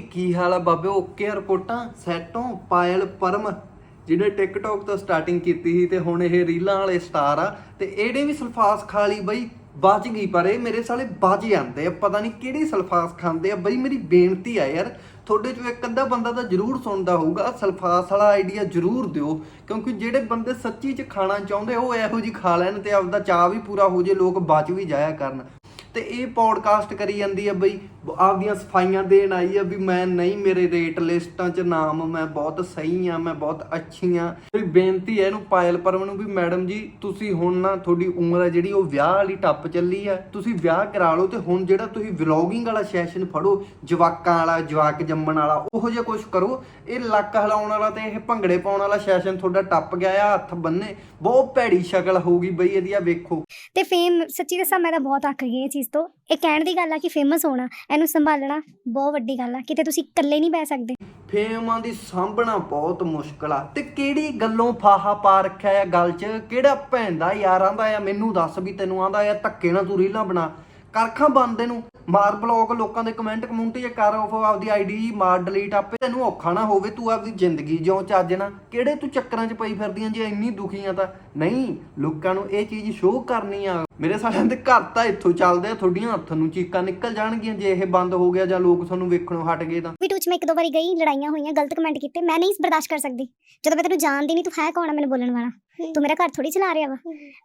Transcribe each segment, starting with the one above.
ਕੀ ਹਾਲ ਆ ਬਾਬੇ? ਓਕੇ ਆ ਰਿਪੋਰਟਾਂ? ਸੈਟੋਂ ਪਾਇਲ ਪਰਮ, ਜਿਹਨੇ ਟਿਕਟੌਕ ਤੋਂ ਸਟਾਰਟਿੰਗ ਕੀਤੀ ਸੀ ਤੇ ਹੁਣ ਇਹ ਰੀਲਾਂ ਵਾਲੇ ਸਟਾਰ ਆ। ਤੇ ਇਹਨੇ ਵੀ ਸਲਫਾਸ ਖਾ ਲਈ ਬਈ, ਬਚ ਗਈ, ਪਰ ਇਹ ਮੇਰੇ ਸਾਲੇ ਬਚ ਜਾਂਦੇ ਆ। ਪਤਾ ਨਹੀਂ ਕਿਹੜੀ ਸਲਫਾਸ ਖਾਂਦੇ ਆ। ਬਈ ਮੇਰੀ ਬੇਨਤੀ ਆ ਯਾਰ, ਤੁਹਾਡੇ ਚੋਂ ਇੱਕ ਅੱਧਾ ਬੰਦਾ ਤਾਂ ਜ਼ਰੂਰ ਸੁਣਦਾ ਹੋਊਗਾ ਸਲਫਾਸ ਵਾਲਾ ਆਈਡੀਆ ਜ਼ਰੂਰ ਦਿਓ। ਕਿਉਂਕਿ ਜਿਹੜੇ ਬੰਦੇ ਸੱਚੀ ਚ ਖਾਣਾ ਚਾਹੁੰਦੇ, ਉਹ ਇਹੋ ਜੀ ਖਾ ਲੈਣ ਤੇ ਆਪਦਾ ਚਾਹ ਵੀ ਪੂਰਾ ਹੋ ਜੇ, ਲੋਕ ਬਚ ਵੀ ਜਾਇਆ ਕਰਨ। ਤੇ ਇਹ ਪੌਡਕਾਸਟ ਕਰੀ ਜਾਂਦੀ ਆ ਬਈ ਆਪਦੀਆਂ ਸਫਾਈਆਂ ਦੇਣ ਆਈ ਆ ਵੀ ਮੈਂ ਨਹੀਂ, ਮੇਰੇ ਰੇਟ ਲਿਸਟਾਂ 'ਚ ਨਾਮ, ਮੈਂ ਬਹੁਤ ਸਹੀ ਆ, ਮੈਂ ਬਹੁਤ ਅੱਛੀ ਆ। ਮੇਰੀ ਬੇਨਤੀ ਹੈ ਇਹਨੂੰ ਪਾਇਲ ਪਰਮ ਨੂੰ ਵੀ, ਮੈਡਮ ਜੀ, ਤੁਸੀਂ ਹੁਣ ਨਾ ਤੁਹਾਡੀ ਉਮਰ ਹੈ ਜਿਹੜੀ, ਉਹ ਵਿਆਹ ਵਾਲੀ ਟੱਪ ਚੱਲੀ ਆ। ਤੁਸੀਂ ਵਿਆਹ ਕਰਾ ਲਓ ਤੇ ਹੁਣ ਜਿਹੜਾ ਤੁਸੀਂ ਵਲੌਗਿੰਗ ਵਾਲਾ ਸੈਸ਼ਨ ਫੜੋ, ਜਵਾਕਾਂ ਵਾਲਾ, ਜਵਾਕ ਜੰਮਣ ਵਾਲਾ, ਉਹੋ ਜਿਹਾ ਕੁਝ ਕਰੋ। ਇਹ ਲੱਕ ਹਿਲਾਉਣ ਵਾਲਾ ਤੇ ਇਹ ਭੰਗੜੇ ਪਾਉਣ ਵਾਲਾ ਸੈਸ਼ਨ ਤੁਹਾਡਾ ਟੱਪ ਗਿਆ ਆ, ਹੱਥ ਬੰਨੇ। ਬਹੁਤ ਭੈੜੀ ਸ਼ਕਲ ਹੋਊਗੀ ਬਈ ਇਹਦੀ ਆ ਵੇਖੋ। ਤੇ ਫੇਮ ਸੱਚੀ ਦੱਸਾਂ, ਮੈਂ ਤਾਂ ਬਹੁਤ ਅੱਕ ਗਈ ਇਹ ਚੀਜ਼ ਤੋਂ। ਇਹ ਕਹਿਣ ਦੀ ਗੱਲ ਆ ਕਿ ਫੇਮਸ ਹੋਣਾ, ਇਹਨੂੰ ਸੰਭਾਲਣਾ ਬਹੁਤ ਵੱਡੀ ਗੱਲ ਆ, ਕਿਤੇ ਤੁਸੀਂ ਇਕੱਲੇ ਨਹੀਂ ਬਹਿ ਸਕਦੇ। ਫੇਮਾਂ ਦੀ ਸਾਂਭਣਾ ਬਹੁਤ ਮੁਸ਼ਕਲ ਆ। ਤੇ ਕਿਹੜੀ ਗੱਲੋਂ ਫਾਹਾ ਪਾ ਰੱਖਿਆ ਆ ਗੱਲ 'ਚ? ਕਿਹੜਾ ਭੈਣ ਦਾ, ਯਾਰਾਂ ਦਾ ਆ? ਮੈਨੂੰ ਦੱਸ ਵੀ ਤੈਨੂੰ ਆਂਦਾ ਆ, ਧੱਕੇ ਨਾਲ ਤੂੰ ਰੀਲਾਂ ਬਣਾ। ਕਰਖਾਂ ਬੰਦ ਨੂੰ ਮਾਰ ਬਲੌਕ ਲੋਕਾਂ ਦੇ ਕਮੈਂਟ ਕਮੂੰਟ ਜੇ ਕਰ ਆਫ ਆਪਦੀ ਆਈਡੀ ਮਾਰ ਡਿਲੀਟ ਆਪੇ। ਤੈਨੂੰ ਔਖਾ ਨਾ ਹੋਵੇ ਤੂੰ ਆਪਦੀ ਜ਼ਿੰਦਗੀ ਜਿਉਂ ਚੱਜ ਨਾ ਕਿਹੜੇ ਤੂੰ ਚੱਕਰਾਂ 'ਚ ਪਈ ਫਿਰਦੀਆਂ ਜੇ ਇੰਨੀ ਦੁਖੀ ਆ ਤਾਂ? ਨਹੀਂ, ਲੋਕਾਂ ਨੂੰ ਇਹ ਚੀਜ਼ ਸ਼ੋਅ ਕਰਨੀ ਆ। ਮੇਰੇ ਸਾਲਿਆਂ ਦੇ ਘਰ ਤਾਂ ਇੱਥੋਂ ਚੱਲਦੇ ਆ, ਤੁਹਾਡੀਆਂ ਹੱਥ ਨੂੰ ਚੀਕਾਂ ਨਿਕਲ ਜਾਣਗੀਆਂ ਜੇ ਇਹ ਬੰਦ ਹੋ ਗਿਆ ਜਾਂ ਲੋਕ ਤੁਹਾਨੂੰ ਵੇਖਣੋਂ ਹਟ ਗਏ ਤਾਂ। ਵੀ ਟੂਚ ਮੈਂ ਇੱਕ ਦੋ ਵਾਰੀ ਗਈ, ਲੜਾਈਆਂ ਹੋਈਆਂ, ਗਲਤ ਕਮੈਂਟ ਕੀਤੇ, ਮੈਂ ਨਹੀਂ ਬਰਦਾਸ਼ਤ ਕਰ ਸਕਦੀ। ਜਦੋਂ ਮੈਂ ਤੈਨੂੰ ਜਾਣਦੀ ਨਹੀਂ, ਤੂੰ ਹੈ ਕੌਣ ਆ ਮੈਨੂੰ ਬੋਲਣ ਵਾਲਾ? ਤੂੰ ਮੇਰਾ ਘਰ ਥੋੜੀ ਚਲਾ ਰਿਹਾ ਵਾ।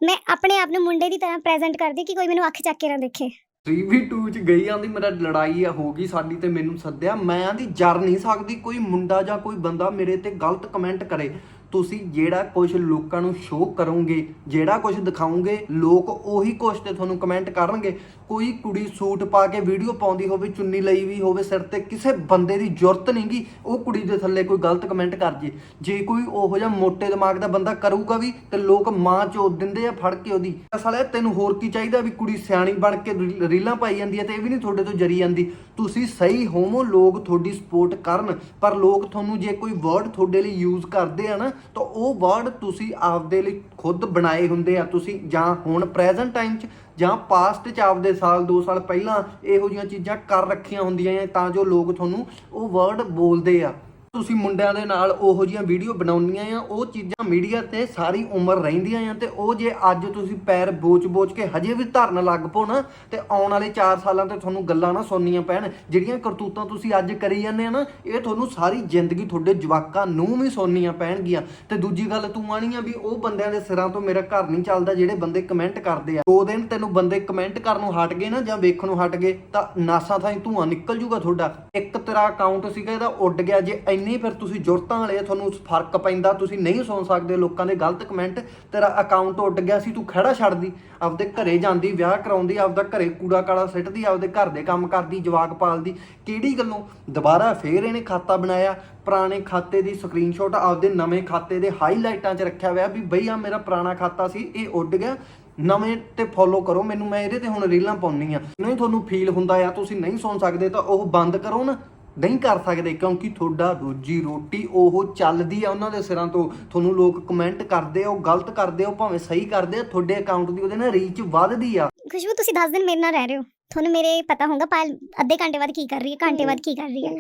ਮੈਂ ਆਪਣੇ ਆਪ ਨੂੰ ਮੁੰਡੇ ਦੀ ਤਰ੍ਹਾਂ ਪ੍ਰੈਜ਼ੈਂਟ ਕਰਦੀ ਕਿ ਕੋਈ ਮੈਨੂੰ ਅੱਖ ਚੱਕ ਕੇ ਨਾ ਦੇਖੇ। 3v2 ਚ ਗਈ ਆਂਦੀ ਮੇਰਾ ਲੜਾਈ ਆ, ਹੋ ਗਈ ਸਾਡੀ ਤੇ ਮੈਨੂੰ ਸੱਦਿਆ। ਮੈਂ ਆਂਦੀ ਜਰ ਨਹੀਂ ਸਕਦੀ, ਕੋਈ ਮੁੰਡਾ ਜਾਂ ਕੋਈ ਬੰਦਾ ਮੇਰੇ ਤੇ ਗਲਤ ਕਮੈਂਟ ਕਰੇ। ਤੁਸੀਂ ਜਿਹੜਾ ਕੁਝ ਲੋਕਾਂ ਨੂੰ ਸ਼ੋਅ ਕਰੋਗੇ, ਜਿਹੜਾ ਕੁਝ ਦਿਖਾਓਗੇ, ਲੋਕ ਉਹੀ ਕੁਝ ਤੇ ਤੁਹਾਨੂੰ ਕਮੈਂਟ ਕਰਨਗੇ। ਕੋਈ ਕੁੜੀ ਸੂਟ ਪਾ ਕੇ ਵੀਡੀਓ ਪਾਉਂਦੀ ਹੋਵੇ, ਚੁੰਨੀ ਲਈ ਵੀ ਹੋਵੇ, ਸਿਰ ਤੇ ਕਿਸੇ ਬੰਦੇ ਦੀ ਜ਼ਰੂਰਤ ਨਹੀਂਗੀ, ਉਹ ਕੁੜੀ ਦੇ ਥੱਲੇ ਕੋਈ ਗਲਤ ਕਮੈਂਟ ਕਰ ਜੇ। ਜੇ ਕੋਈ ਉਹੋ ਜਿਹਾ ਮੋਟੇ ਦਿਮਾਗ ਦਾ ਬੰਦਾ ਕਰੂਗਾ ਵੀ, ਤੇ ਲੋਕ ਮਾਂ ਚੋਦ ਦਿੰਦੇ ਆ ਫੜ ਕੇ ਉਹਦੀ। ਸਾਲੇ ਤੈਨੂੰ ਹੋਰ ਕੀ ਚਾਹੀਦਾ ਵੀ ਕੁੜੀ ਸਿਆਣੀ ਬਣ ਕੇ ਰੀਲਾਂ ਪਾਈ ਜਾਂਦੀ ਹੈ ਤੇ ਇਹ ਵੀ ਨਹੀਂ ਤੁਹਾਡੇ ਤੋਂ ਜਰੀ ਜਾਂਦੀ ਤੁਸੀਂ ਸਹੀ ਹੋਵੋ, ਲੋਕ ਤੁਹਾਡੀ ਸਪੋਰਟ ਕਰਨ, ਪਰ ਲੋਕ ਤੁਹਾਨੂੰ ਜੇ ਕੋਈ ਵਰਡ ਤੁਹਾਡੇ ਲਈ ਯੂਜ਼ ਕਰਦੇ ਆ ਨਾ ਤਾਂ ਉਹ ਵਰਡ ਤੁਸੀਂ ਆਪਦੇ ਲਈ ਖੁਦ ਬਣਾਏ ਹੁੰਦੇ ਆ, ਤੁਸੀਂ ਜਾਂ ਹੁਣ ਪ੍ਰੈਜ਼ੈਂਟ ਟਾਈਮ 'ਚ ਜਾਂ ਪਾਸਟ 'ਚ ਆਪਦੇ ਸਾਲ 2 ਸਾਲ ਪਹਿਲਾਂ ਇਹੋ ਜਿਹੀਆਂ ਚੀਜ਼ਾਂ ਕਰ ਰੱਖੀਆਂ ਹੁੰਦੀਆਂ ਆ ਤਾਂ ਜੋ ਲੋਕ ਤੁਹਾਨੂੰ ਉਹ ਵਰਡ ਬੋਲਦੇ ਆ। ਤੁਸੀਂ ਮੁੰਡਿਆਂ ਦੇ ਨਾਲ ਉਹੋ ਜਿਹੀਆਂ ਵੀਡੀਓ ਬਣਾਉਣੀਆਂ ਆ, ਉਹ ਚੀਜ਼ਾਂ ਮੀਡੀਆ ਤੇ ਸਾਰੀ ਉਮਰ ਰਹਿੰਦੀਆਂ ਆ ਤੇ ਉਹ ਜੇ ਅੱਜ ਤੁਸੀਂ ਪੈਰ ਬੋਚ-ਬੋਚ ਕੇ ਹਜੇ ਵੀ ਧਰਨ ਲੱਗ ਪੋ ਨਾ, ਤੇ ਆਉਣ ਵਾਲੇ 4 ਸਾਲਾਂ ਤੇ ਤੁਹਾਨੂੰ ਗੱਲਾਂ ਨਾ ਸੁਣਨੀਆਂ ਪੈਣ, ਜਿਹੜੀਆਂ ਕਰਤੂਤਾਂ ਤੁਸੀਂ ਅੱਜ ਕਰੀ ਜਾਂਦੇ ਆ ਨਾ, ਇਹ ਤੁਹਾਨੂੰ ਸਾਰੀ ਜ਼ਿੰਦਗੀ ਤੁਹਾਡੇ ਜਵਾਕਾਂ ਨੂੰ ਵੀ ਸੁਣਨੀਆਂ ਪੈਣਗੀਆਂ। ਤੇ ਦੂਜੀ ਗੱਲ ਤੂੰ ਆਣੀ ਆ ਵੀ ਉਹ ਬੰਦਿਆਂ ਦੇ ਸਿਰਾਂ ਤੋਂ ਮੇਰਾ ਘਰ ਨਹੀਂ ਚੱਲਦਾ, ਜਿਹੜੇ ਬੰਦੇ ਕਮੈਂਟ ਕਰਦੇ ਆ। ਦੋ ਦਿਨ ਤੈਨੂੰ ਬੰਦੇ ਕਮੈਂਟ ਕਰਨੋਂ ਹਟ ਗਏ ਨਾ ਜਾਂ ਵੇਖਣ ਨੂੰ ਹਟ ਗਏ, ਤਾਂ ਨਾਸਾ ਥਾਂ ਧੂਆਂ ਨਿਕਲ ਜੂਗਾ ਤੁਹਾਡਾ। ਇੱਕ ਤੇਰਾ ਅਕਾਊਂਟ ਸੀਗਾ, ਇਹਦਾ ਉੱਡ ਗਿਆ ਜੇ ਇੰਨੀ ਫਿਰ ਤੁਸੀਂ ਜੁਰਤਾਂ ਵਾਲੇ ਤੁਹਾਨੂੰ ਫ਼ਰਕ ਪੈਂਦਾ, ਤੁਸੀਂ ਨਹੀਂ ਸੁਣ ਸਕਦੇ ਲੋਕਾਂ ਦੇ ਗਲਤ ਕਮੈਂਟ ਤੇਰਾ ਅਕਾਊਂਟ ਉੱਡ ਗਿਆ ਸੀ, ਤੂੰ ਖੜਾ ਛੱਡਦੀ, ਆਪਦੇ ਘਰੇ ਜਾਂਦੀ, ਵਿਆਹ ਕਰਾਉਂਦੀ, ਆਪਦਾ ਘਰੇ ਕੂੜਾ ਕਾਲਾ ਸਿੱਟਦੀ, ਆਪਦੇ ਘਰ ਦੇ ਕੰਮ ਕਰਦੀ, ਜਵਾਕ ਪਾਲਦੀ, ਕਿਹੜੀ ਗੱਲੋਂ? ਦੁਬਾਰਾ ਫੇਰ ਇਹਨੇ ਖਾਤਾ ਬਣਾਇਆ, ਪੁਰਾਣੇ ਖਾਤੇ ਦੀ ਸਕਰੀਨਸ਼ਾਟ ਆਪਦੇ ਨਵੇਂ ਖਾਤੇ ਦੇ ਹਾਈਲਾਈਟਾਂ 'ਚ ਰੱਖਿਆ ਹੋਇਆ ਵੀ ਬਈ ਆ ਮੇਰਾ ਪੁਰਾਣਾ ਖਾਤਾ ਸੀ, ਇਹ ਉੱਡ ਗਿਆ, ਨਵੇਂ ਤੇ ਫੋਲੋ ਕਰੋ, ਮੈਨੂੰ ਮੈਂ ਇਹਦੇ ਤੇ ਹੁਣ ਰੀਲਾਂ ਪਾਉਣੀ ਆ ਨਹੀਂ ਤੁਹਾਨੂੰ ਫੀਲ ਹੁੰਦਾ ਆ, ਤੁਸੀਂ ਨਹੀਂ ਸੁਣ ਸਕਦੇ ਤਾਂ ਉਹ ਬੰਦ ਕਰੋ ਨਾ। ਨਹੀਂ ਕਰ ਸਕਦੇ ਕਿਉਂਕਿ ਤੁਹਾਡਾ ਰੋਜੀ ਰੋਟੀ ਉਹ ਚੱਲਦੀ ਆ ਉਹਨਾਂ ਦੇ ਸਿਰਾਂ ਤੋਂ। ਤੁਹਾਨੂੰ ਲੋਕ ਕਮੈਂਟ ਕਰਦੇ ਆ ਉਹ ਗਲਤ ਕਰਦੇ ਆ ਉਹ ਭਾਵੇਂ ਸਹੀ ਕਰਦੇ ਆ ਤੁਹਾਡੇ ਅਕਾਊਂਟ ਦੀ ਉਹਦੇ ਨਾਲ ਰੀਚ ਵੱਧਦੀ ਆ। ਖੁਸ਼ਬੂ ਤੁਸੀਂ 10 ਦਿਨ ਮੇਰੇ ਨਾਲ ਰਹਿ ਰਹੇ ਹੋ। ਤੁਹਾਨੂੰ ਮੇਰੇ ਪਤਾ ਹੋਊਗਾ ਪਾਇਲ ਅੱਧੇ ਘੰਟੇ ਬਾਅਦ ਕੀ ਕਰ ਰਹੀ ਹੈ ਘੰਟੇ ਬਾਅਦ ਕੀ ਕਰ ਰਹੀ ਹੈ।